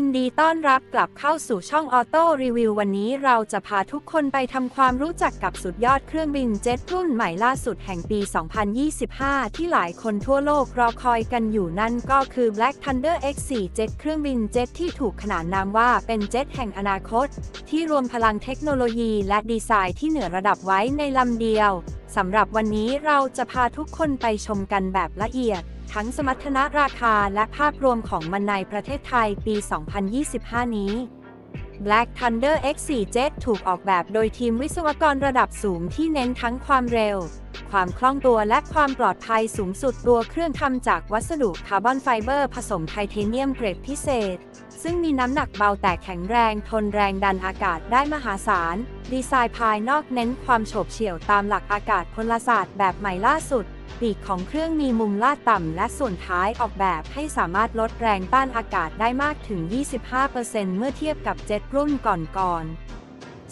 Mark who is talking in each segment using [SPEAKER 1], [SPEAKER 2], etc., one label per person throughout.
[SPEAKER 1] ยินดีต้อนรับกลับเข้าสู่ช่องออโต้รีวิววันนี้เราจะพาทุกคนไปทำความรู้จักกับสุดยอดเครื่องบินเจ็ตรุ่นใหม่ล่าสุดแห่งปี 2025 ที่หลายคนทั่วโลกรอคอยกันอยู่นั่นก็คือ Black Thunder X4 เจ็ตเครื่องบินเจ็ตที่ถูกขนานนามว่าเป็นเจ็ตแห่งอนาคต ที่รวมพลังเทคโนโลยีและดีไซน์ที่เหนือระดับไว้ในลำเดียวสำหรับวันนี้เราจะพาทุกคนไปชมกันแบบละเอียด ทั้งสมรรถนะราคาและภาพรวมของมันในประเทศไทยปี 2025 นี้ Black Thunder X4 Jet ถูกออกแบบโดยทีมวิศวกรระดับสูงที่เน้นทั้งความเร็ว ความคล่องตัวและความปลอดภัยสูงสุดตัวเครื่องทำจากวัสดุคาร์บอนไฟเบอร์ผสมไทเทเนียมเกรดพิเศษ ซึ่งมีน้ำหนักเบาแต่แข็งแรงทนแรงดันอากาศได้มหาศาล ดีไซน์ภายนอกเน้นความโฉบเฉี่ยวตามหลักอากาศพลศาสตร์แบบใหม่ล่าสุดปีกของเครื่องมีมุมลาดต่ำและส่วนท้ายออกแบบให้สามารถลดแรงต้านอากาศได้มากถึง 25%เมื่อเทียบกับเจ็ตรุ่นก่อนๆ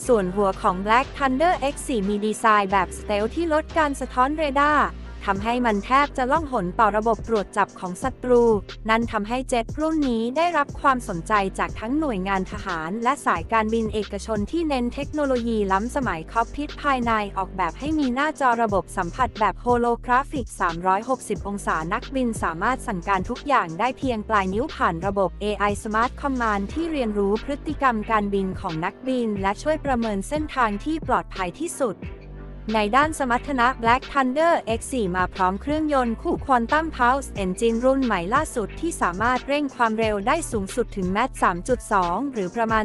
[SPEAKER 1] ส่วนหัวของ Black Thunder X4 มีดีไซน์แบบสเตลที่ลดการสะท้อนเรดาร์ ทำให้มันแทบจะล่องหนต่อระบบตรวจจับของศัตรู นั่นทำให้เจ็ตรุ่นนี้ได้รับความสนใจจากทั้งหน่วยงานทหาร และสายการบินเอกชนที่เน้นเทคโนโลยีล้ำสมัยคอกพิทภายในออกแบบให้มีหน้าจอระบบสัมผัสแบบโฮโลกราฟิก 360 องศานักบินสามารถสั่งการทุกอย่างได้เพียงปลายนิ้วผ่านระบบ AI Smart Command ที่เรียนรู้พฤติกรรมการบินของนักบิน และช่วยประเมินเส้นทางที่ปลอดภัยที่สุด ในด้านสมรรถนะ Black Thunder X4 มาพร้อมเครื่องยนต์คู่ Quantum Pulse Engine รุ่นใหม่ล่าสุดที่สามารถเร่งความเร็วได้สูงสุดถึงแมต3.2 หรือประมาณ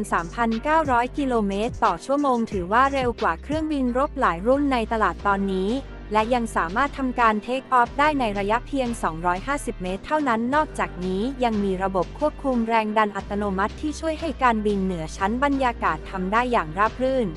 [SPEAKER 1] 3,900 กิโลเมตรต่อชั่วโมง ถือว่าเร็วกว่าเครื่องบินรบหลายรุ่นในตลาดตอนนี้ และยังสามารถทำการเทคออฟได้ในระยะเพียง 250 เมตร เท่านั้น นอกจากนี้ยังมีระบบควบคุมแรงดันอัตโนมัติที่ช่วยให้การบินเหนือชั้นบรรยากาศทำได้อย่างราบรื่น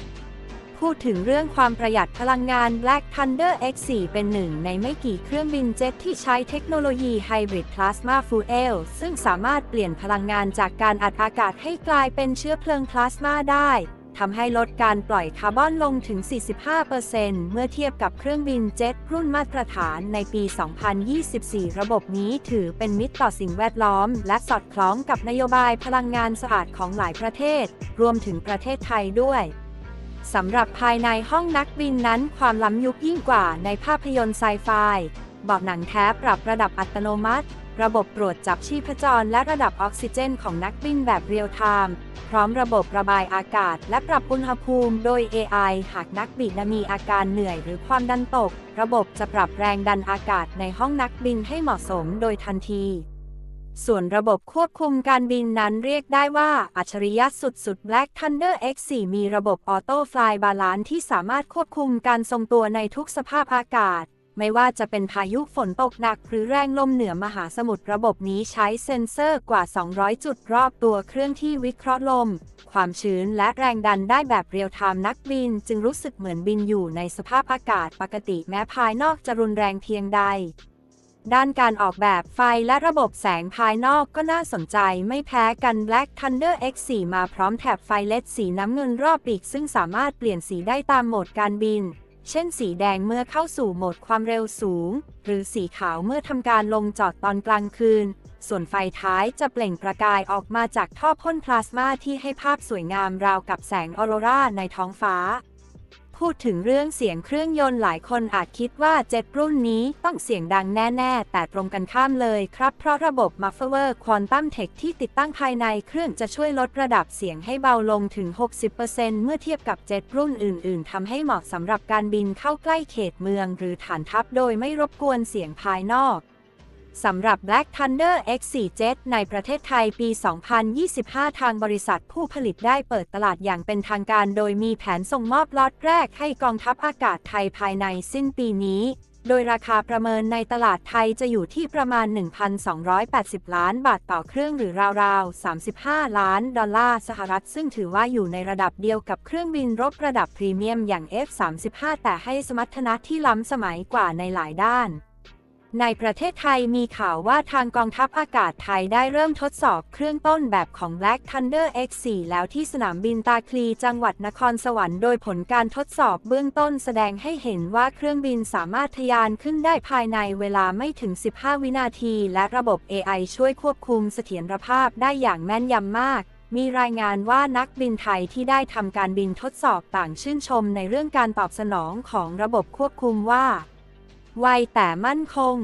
[SPEAKER 1] พูดถึงเรื่องความประหยัดพลังงาน Black Thunder X4 เป็นหนึ่งในไม่กี่เครื่องบินเจ็ตที่ใช้เทคโนโลยี Hybrid Plasma Fuel ซึ่งสามารถเปลี่ยนพลังงานจากการอัดอากาศให้กลายเป็นเชื้อเพลิงพลาสมาได้ทำให้ลดการปล่อยคาร์บอนลงถึง 45%เมื่อเทียบกับเครื่องบินเจ็ตรุ่นมาตรฐานในปี 2024 ระบบนี้ถือเป็นมิตรต่อสิ่งแวดล้อม และสอดคล้องกับนโยบายพลังงานสะอาดของหลายประเทศ รวมถึงประเทศไทยด้วย สำหรับภายในห้องนักบินนั้นความล้ำยุคยิ่งกว่าในภาพยนตร์ไซไฟเบาะหนังแท้ปรับระดับอัตโนมัติ ระบบตรวจจับชีพจรและระดับออกซิเจนของนักบินแบบเรียลไทม์พร้อมระบบระบายอากาศ และปรับอุณหภูมิโดย AI หากนักบินมีอาการเหนื่อยหรือความดันตก ระบบจะปรับแรงดันอากาศในห้องนักบินให้เหมาะสมโดยทันที ส่วนระบบควบคุมการบินนั้นเรียกได้ว่า อัจฉริยะสุดๆ Black Thunder X4 มีระบบออโต้ฟลายบาลานที่สามารถควบคุมการทรงตัวในทุกสภาพอากาศ ไม่ว่าจะเป็นพายุฝนตกหนักหรือแรงลมเหนือมหาสมุทรระบบนี้ใช้เซ็นเซอร์กว่า 200 จุดรอบตัวเครื่องที่วิเคราะห์ลม ความชื้นและแรงดันได้แบบเรียลไทม์นักบิน จึงรู้สึกเหมือนบินอยู่ในสภาพอากาศปกติแม้ภายนอกจะรุนแรงเพียงใด ด้านการออกแบบไฟและระบบแสงภายนอกก็น่าสนใจไม่แพ้กัน Black Thunder X4 มาพร้อมแถบไฟเลดสีน้ำเงินรอบปีก ซึ่งสามารถเปลี่ยนสีได้ตามโหมดการบิน เช่นสีแดงเมื่อเข้าสู่โหมดความเร็วสูง หรือสีขาวเมื่อทำการลงจอดตอนกลางคืน ส่วนไฟท้ายจะเปล่งประกายออกมาจากท่อพ่นพลาสมาที่ให้ภาพสวยงามราวกับแสงออโรราในท้องฟ้า พูดถึงเรื่องเสียงเครื่องยนต์หลายคนอาจคิดว่าเจ็ตรุ่นนี้ต้องเสียงดังแน่ๆ แต่ตรงกันข้ามเลยครับ เพราะระบบ Muffler Quantum Tech ที่ติดตั้งภายในเครื่องจะช่วยลดระดับเสียงให้เบาลงถึง 60%เมื่อเทียบกับเจ็ตรุ่นอื่นๆทำให้เหมาะสำหรับการบินเข้าใกล้เขตเมือง หรือฐานทัพโดยไม่รบกวนเสียงภายนอก สำหรับ Black Thunder X4 Jet ในประเทศไทยปี 2025 ทางบริษัทผู้ผลิตได้เปิดตลาดอย่างเป็นทางการโดยมีแผนส่งมอบล็อตแรกให้กองทัพอากาศไทยภายในสิ้นปีนี้ โดยราคาประเมินในตลาดไทยจะอยู่ที่ประมาณ 1,280 ล้านบาทต่อเครื่องหรือราวๆ 35 ล้านดอลลาร์สหรัฐ ซึ่งถือว่าอยู่ในระดับเดียวกับเครื่องบินรบระดับพรีเมียมอย่าง F-35 แต่ให้สมรรถนะที่ล้ำสมัยกว่าในหลายด้าน ในประเทศไทยมีข่าวว่าทางกองทัพอากาศไทยได้เริ่มทดสอบเครื่องต้นแบบของ Black Thunder X4 แล้วที่สนามบินตาคลีจังหวัดนครสวรรค์โดยผลการทดสอบเบื้องต้นแสดงให้เห็นว่าเครื่องบินสามารถทะยานขึ้นได้ภายในเวลาไม่ถึง 15 วินาที และระบบ AI ช่วยควบคุมเสถียรภาพได้อย่างแม่นยำมากมีรายงานว่านักบินไทยที่ได้ทำการบินทดสอบต่างชื่นชมในเรื่องการตอบสนองของระบบควบคุมว่า ไวแต่มั่นคง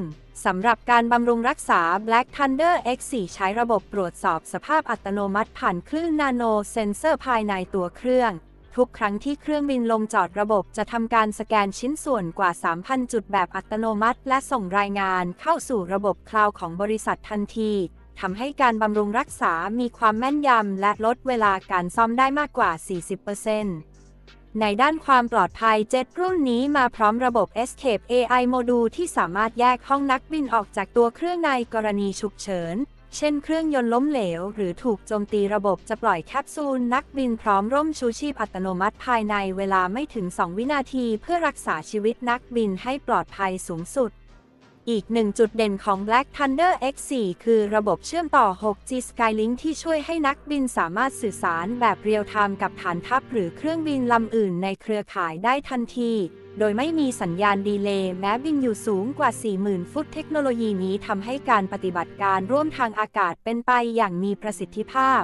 [SPEAKER 1] สำหรับการบำรุงรักษา Black Thunder X4 ใช้ระบบตรวจสอบสภาพอัตโนมัติผ่านคลื่นนาโนเซนเซอร์ภายในตัวเครื่อง ทุกครั้งที่เครื่องบินลงจอดระบบจะทำการสแกนชิ้นส่วนกว่า 3,000 จุดแบบอัตโนมัติ และส่งรายงานเข้าสู่ระบบคลาวด์ของบริษัททันทีทำให้การบำรุงรักษามีความแม่นยำและลดเวลาการซ่อมได้มากกว่า 40% ในด้านความปลอดภัยเจ็ตรุ่นนี้มาพร้อมระบบ Escape AI โมดูลที่สามารถแยกห้องนักบินออกจากตัวเครื่องในกรณีฉุกเฉิน เช่นเครื่องยนต์ล้มเหลว หรือถูกโจมตีระบบจะปล่อยแคปซูลนักบินพร้อมร่มชูชีพอัตโนมัติภายในเวลาไม่ถึง 2 วินาทีเพื่อรักษาชีวิตนักบินให้ปลอดภัยสูงสุด อีกหนึ่งจุดเด่นของ Black Thunder X4 คือระบบเชื่อมต่อ 6G Skylink ที่ช่วยให้นักบินสามารถสื่อสารแบบเรียลไทม์กับฐานทัพหรือเครื่องบินลำอื่นในเครือข่ายได้ทันที โดยไม่มีสัญญาณดีเลย์แม้บินอยู่สูงกว่า 40,000 ฟุตเทคโนโลยีนี้ทำให้การปฏิบัติการร่วมทางอากาศเป็นไปอย่างมีประสิทธิภาพ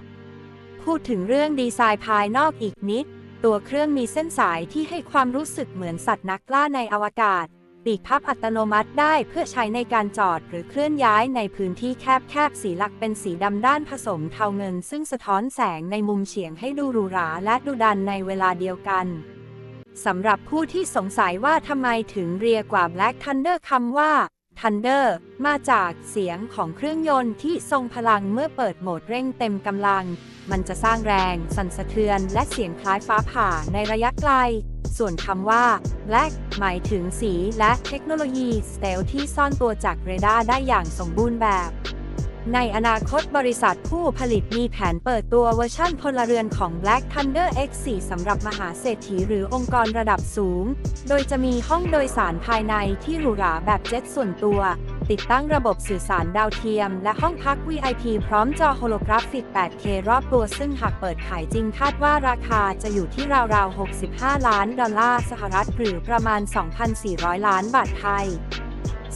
[SPEAKER 1] พูดถึงเรื่องดีไซน์ภายนอกอีกนิด ตัวเครื่องมีเส้นสายที่ให้ความรู้สึกเหมือนสัตว์นักล่าในอวกาศ ปีกพับอัตโนมัติได้เพื่อใช้ในการจอดหรือเคลื่อนย้ายในพื้นที่แคบๆ สีหลักเป็นสีดำด้านผสมเทาเงิน ซึ่งสะท้อนแสงในมุมเฉียงให้ดูหรูหราและดุดันในเวลาเดียวกันสำหรับผู้ที่สงสัยว่าทำไมถึงเรียกว่า Black Thunder คำว่า Thunder มาจากเสียงของเครื่องยนต์ที่ทรงพลังเมื่อเปิดโหมดเร่งเต็มกำลัง มันจะสร้างแรง สั่นสะเทือน และเสียงคล้ายฟ้าผ่าในระยะไกล ส่วนคำว่า Black หมายถึงสีและเทคโนโลยีสเตลที่ซ่อนตัวจากเรดาร์ได้อย่างสมบูรณ์แบบ ในอนาคตบริษัทผู้ผลิตมีแผนเปิดตัวเวอร์ชั่นพลเรือนของ Black Thunder X4 สำหรับมหาเศรษฐีหรือองค์กรระดับสูง โดยจะมีห้องโดยสารภายในที่หรูหราแบบเจ็ตส่วนตัว ติดตั้งระบบสื่อสารดาวเทียม และห้องพัก VIP พร้อมจอโฮโลกราฟิก 8K รอบตัว ซึ่งหากเปิดขายจริงคาดว่าราคาจะอยู่ที่ราวๆ 65 ล้านดอลลาร์สหรัฐ หรือประมาณ 2,400 ล้านบาทไทย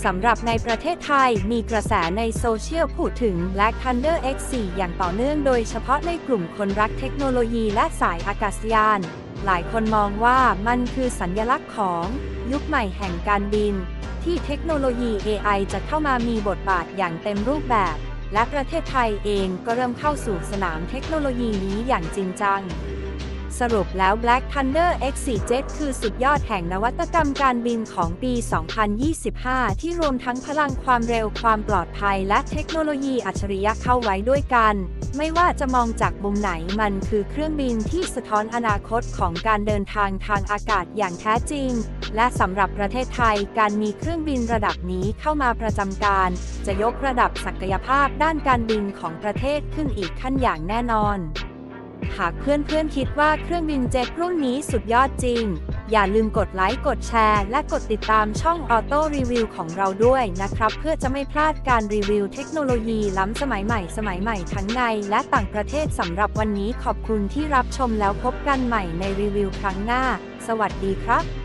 [SPEAKER 1] สำหรับในประเทศไทยมีกระแสในโซเชียลพูดถึง Black Thunder X4 อย่างต่อเนื่องโดยเฉพาะในกลุ่มคนรักเทคโนโลยีและสายอากาศยาน หลายคนมองว่ามันคือสัญลักษณ์ของ ยุคใหม่แห่งการบิน ที่เทคโนโลยี AI จะเข้ามามีบทบาทอย่างเต็มรูปแบบ และประเทศไทยเองก็เริ่มเข้าสู่สนามเทคโนโลยีนี้อย่างจริงจัง สรุปแล้ว Black Thunder X4 Jet คือสุดยอดแห่งนวัตกรรมการบินของปี 2025 ที่รวมทั้งพลังความเร็วความปลอดภัยและเทคโนโลยีอัจฉริยะเข้าไว้ด้วยกัน ไม่ว่าจะมองจากมุมไหนมันคือเครื่องบินที่สะท้อนอนาคตของการเดินทางทางอากาศอย่างแท้จริง และสำหรับประเทศไทยการมีเครื่องบินระดับนี้เข้ามาประจำการ จะยกระดับศักยภาพด้านการบินของประเทศขึ้นอีกขั้นอย่างแน่นอน หากเพื่อนๆคิดว่าเครื่องบินเจ็ตรุ่นนี้สุดยอดจริง อย่าลืมกดไลค์ กดแชร์ และกดติดตามช่องออโต้รีวิวของเราด้วยนะครับ เพื่อจะไม่พลาดการรีวิวเทคโนโลยีล้ำสมัยใหม่สมัยใหม่ทั้งในและต่างประเทศสำหรับวันนี้ขอบคุณที่รับชมแล้วพบกันใหม่ในรีวิวครั้งหน้า สวัสดีครับ